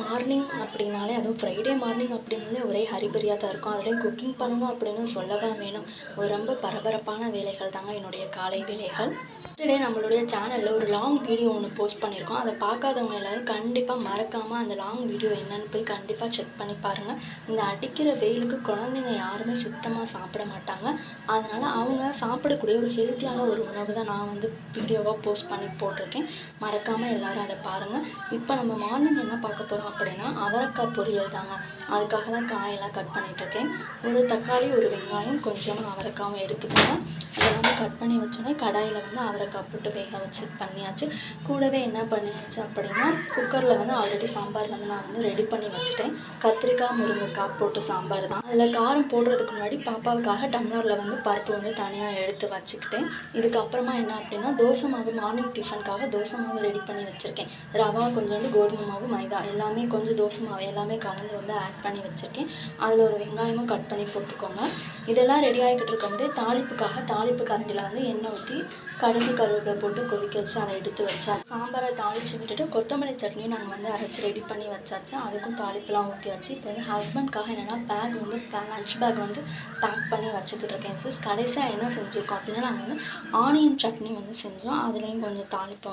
Morning அப்படின்னாலே அதுவும் Friday morning அப்படின்னாலே ஒரே ஹரிபரியாக தான் இருக்கும். அதுலேயும் குக்கிங் பண்ணணும் அப்படின்னு சொல்லவா வேணும். ஒரு ரொம்ப பரபரப்பான வேலைகள் தாங்க என்னுடைய காலை வேலைகள். டுடே நம்மளுடைய சேனலில் ஒரு லாங் வீடியோ ஒன்று போஸ்ட் பண்ணியிருக்கோம் அதை பார்க்காதவங்க எல்லோரும் கண்டிப்பாக மறக்காமல் அந்த லாங் வீடியோ என்னென்னு போய் கண்டிப்பாக செக் பண்ணி பாருங்கள் இந்த அடிக்கிற வெயிலுக்கு குழந்தைங்க யாருமே சுத்தமாக சாப்பிட மாட்டாங்க. அதனால் அவங்க சாப்பிடக்கூடிய ஒரு ஹெல்த்தியான ஒரு உணவு தான் நான் வந்து வீடியோவாக போஸ்ட் பண்ணி போட்டிருக்கேன். மறக்காமல் எல்லோரும் அதை பாருங்கள் இப்போ நம்ம மார்னிங் என்ன பார்க்க போகிறோம் அப்படின்னா அவரைக்காய் பொரியல் தாங்க. அதுக்காக தான் காயெல்லாம் கட் பண்ணிகிட்ருக்கேன் ஒரு தக்காளி ஒரு வெங்காயம் கொஞ்சமாக அவரைக்காவும் எடுத்துக்கோங்க. அதெல்லாம் கட் பண்ணி வச்சோன்னே கடாயில் வந்து அவரைக்காய் போட்டு வேக வச்சு பண்ணியாச்சு. கூடவே என்ன பண்ணியாச்சு அப்படின்னா குக்கரில் வந்து ஆல்ரெடி சாம்பார் வந்து நான் வந்து ரெடி பண்ணி வச்சுட்டேன். கத்திரிக்காய் முருங்கைக்காய் போட்டு சாம்பார் தான். அதில் காரம் போடுறதுக்கு முன்னாடி பாப்பாவுக்காக டம்ளரில் வந்து பருப்பு வந்து தனியாக எடுத்து வச்சுக்கிட்டேன். இதுக்கப்புறமா என்ன அப்படின்னா தோசை மாவு மார்னிங் டிஃபனுக்காக தோசை மாவு ரெடி பண்ணி வச்சுருக்கேன். ரவா கொஞ்சோண்டு கோதுமை மாவு மைதா எல்லாமே கொஞ்சம் தோசை மாவு எல்லாமே கலந்து வந்து ஆட் பண்ணி வச்சுருக்கேன். அதில் ஒரு வெங்காயமும் கட் பண்ணி போட்டுக்கோங்க. இதெல்லாம் ரெடி ஆகிக்கிட்டு இருக்கும்போது தாளிப்புக்காக தாளிப்பு கரண்டியில் வந்து எண்ணெய் ஊற்றி கடுகு கருவேப்பிலை போட்டு கொதிக்க வச்சு அதை எடுத்து வச்சா சாம்பாரை தாளித்து விட்டுட்டு கொத்தமல்லி சட்னியும் நாங்கள் வந்து அரைச்சி ரெடி பண்ணி வச்சாச்சு. அதுக்கும் தாளிப்புலாம் ஊற்றியாச்சு இப்போ வந்து ஹஸ்பண்ட்காக என்னென்னா பேக் வந்து லஞ்ச் பேக் வந்து பேக் பண்ணி வச்சுக்கிட்டு இருக்கேன் சிஸ் கடைசியாக என்ன செஞ்சுருக்கோம் அப்படின்னா நாங்கள் வந்து ஆனியன் சட்னி வந்து செஞ்சோம். அதுலேயும் கொஞ்சம் தாளிப்போம்